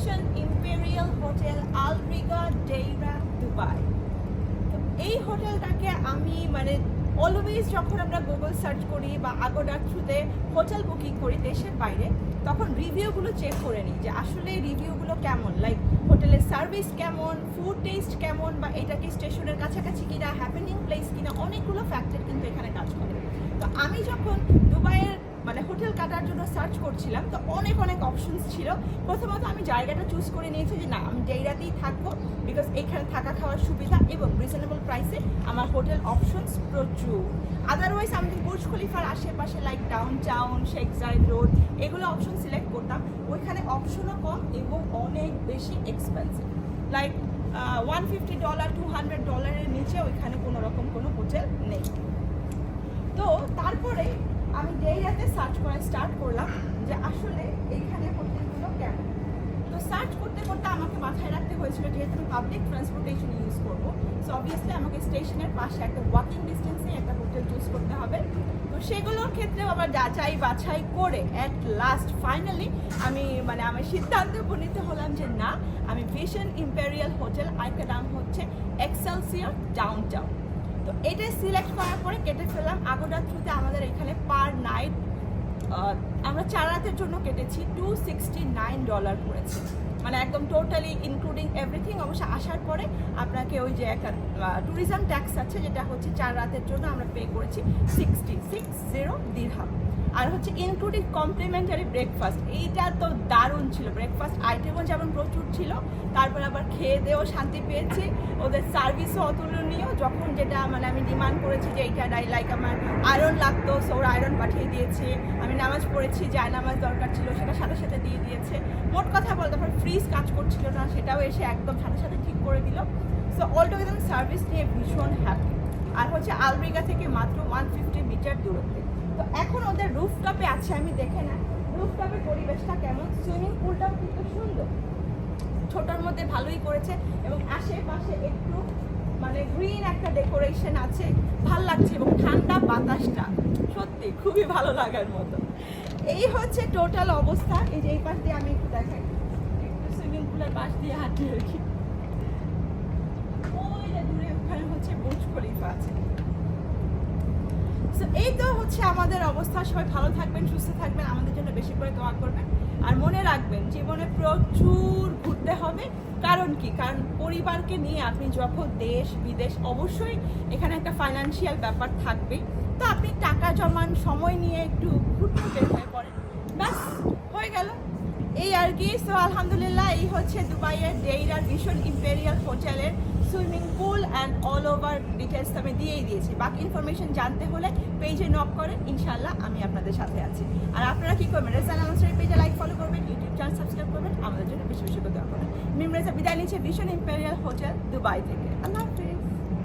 Vision Imperial Hotel Al Rigga Deira Dubai তো এই হোটেলটাকে আমি মানে অলওয়েজ যখন আমরা গুগল সার্চ করি বা আগোডার থ্রুতে হোটেল বুকিং করি দেশের বাইরে, তখন রিভিউগুলো চেক করে নিই যে আসলে রিভিউগুলো কেমন? লাইক হোটেলের সার্ভিস কেমন? ফুড টেস্ট কেমন? বা এটা কি স্টেশনের কাছাকাছি কিনা? হ্যাপেনিং প্লেস কিনা? অনেকগুলো ফ্যাক্টর কিন্তু এখানে কাজ করে। তো আমি যখন দুবাইয়ের মানে হোটেল কাটার জন্য সার্চ করছিলাম, তো অনেক অনেক অপশনস ছিল। প্রথমত আমি জায়গাটা চুজ করে নিয়েছি যে না, আমি ডেইরাতেই থাকব বিকজ এখানে থাকা খাওয়ার সুবিধা এবং রিজনেবল প্রাইসে আমার হোটেল অপশনস প্রচুর। আদারওয়াইজ আমি বুর্জ খলিফার আশেপাশে like downtown Sheikh Zayed Road এগুলো অপশন সিলেক্ট করতাম, ওইখানে অপশনও কম এবং অনেক বেশি expensive like one fifty dollar two hundred ডলারের নিচে ওইখানে কোনো রকম কোনো হোটেল নেই তো তারপরে আমি ডেইরাতে সার্চ করা স্টার্ট করলাম যে আসলে এইখানে হোটেলগুলো কেমন তো সার্চ করতে করতে আমাকে মাথায় রাখতে হয়েছিল যেহেতু আমি পাবলিক ট্রান্সপোর্টেশন ইউজ করব সো অবভিয়াসলি আমাকে স্টেশনের পাশে একটা ওয়াকিং ডিস্টেন্সে একটা হোটেল চুজ করতে হবে। তো সেগুলোর ক্ষেত্রেও আবার যাচাই বাছাই করে অ্যাট লাস্ট ফাইনালি আমি মানে আমার সিদ্ধান্তে উপনীত হলাম যে না, আমি ভিশন ইম্পেরিয়াল হোটেল আরেকটা নাম হচ্ছে এক্সেলসিয়ার ডাউন টাউন তো এটা সিলেক্ট করার পরে কেটে ফেললাম। আগোডার থ্রুতে আমাদের এখানে পার নাইট আমরা চার রাতের জন্য কেটেছি টু সিক্সটি নাইন ডলার পড়েছে। মানে একদম টোটালি ইনক্লুডিং অবশ্য আসার পরে আপনাকে ওই যে একটা ট্যুরিজম ট্যাক্স আছে, যেটা হচ্ছে চার রাতের জন্য আমরা পে করেছি সিক্সটি সিক্স জিরো দিরহাম আর হচ্ছে ইনক্লুডিং কমপ্লিমেন্টারি ব্রেকফাস্ট এইটা তো দারুণ ছিল। ব্রেকফাস্ট আইটেমও যেমন প্রচুর ছিল, তারপর আবার খেয়ে দেও শান্তি পেয়েছি। ওদের সার্ভিসও অতুলনীয়, যখন যেটা মানে আমি ডিমান্ড করেছি যে এইটা লাইক আমার আয়রন লাগতো সো ওরা আয়রন পাঠিয়ে দিয়েছে। আমি নামাজ পড়েছি যে নামাজ দরকার ছিল, সেটা সাথে সাথে দিয়ে দিয়েছে। মোট কথা বলতে ফ্রিজ কাজ করছিল না, সেটাও এসে একদম সাথে সাথে ঠিক করে দিল। সো অলটোগেদার সার্ভিস নিয়ে ভীষণ হ্যাপি আর হচ্ছে আলরিগা থেকে মাত্র ওয়ান ফিফটি মিটার দূরত্বে। তো এখন ওদের রুফটপে আছে, আমি দেখে না রুফটপের পরিবেশটা কেমন? সুইমিং পুলটাও কিন্তু সুন্দর। ছোটোর মধ্যে ভালোই করেছে এবং আশেপাশে একটু মানে গ্রিন একটা ডেকোরেশন আছে। ভালো লাগছে এবং ঠান্ডা বাতাসটা সত্যি খুবই ভালো লাগার মতো। এই হচ্ছে টোটাল অবস্থা। এই যে এই পাশ দিয়ে আমি একটু দেখাই। একটু সুইমিং পুলের পাশ দিয়ে হাঁটি আর কি ওই যে দূরে ওখানে হচ্ছে বুর্জ খলিফা আছে So, এই তো হচ্ছে আমাদের অবস্থা। সবাই ভালো থাকবেন, সুস্থ থাকবেন। আমাদের জন্য বেশি করে দোয়া করবেন। আর মনে রাখবেন, জীবনে প্রচুর ঘুরতে হবে। কারণ কি? কারণ পরিবারকে নিয়ে আপনি যখন দেশ, বিদেশ, অবশ্যই এখানে একটা ফাইনান্সিয়াল ব্যাপার থাকবে তো আপনি টাকা জমান সময় নিয়ে একটু ঘুরতে বের হয়ে পড়েন। ব্যাস। এই আর কি। সো আলহামদুলিল্লাহ, এই হচ্ছে দুবাইয়ের ডেইরার ভীষণ ইম্পেরিয়াল হোটেলের swimming pool and all over details আমি দিয়েই দিয়েছি। বাকি ইনফরমেশন জানতে হলে পেজে নক করেন ইনশাল্লাহ আমি আপনাদের সাথে আছি। আর আপনারা কী করবেন? রেজান আনসারের পেজে লাইক ফলো করবেন ইউটিউব চ্যানেল সাবস্ক্রাইব করবেন, আমাদের জন্য বেশি বেশি করে করবেন মিম রেজা বিদায় নিচ্ছে ভীষণ ইম্পেরিয়াল হোটেল দুবাই থেকে। আল্লাহ হাফিজ।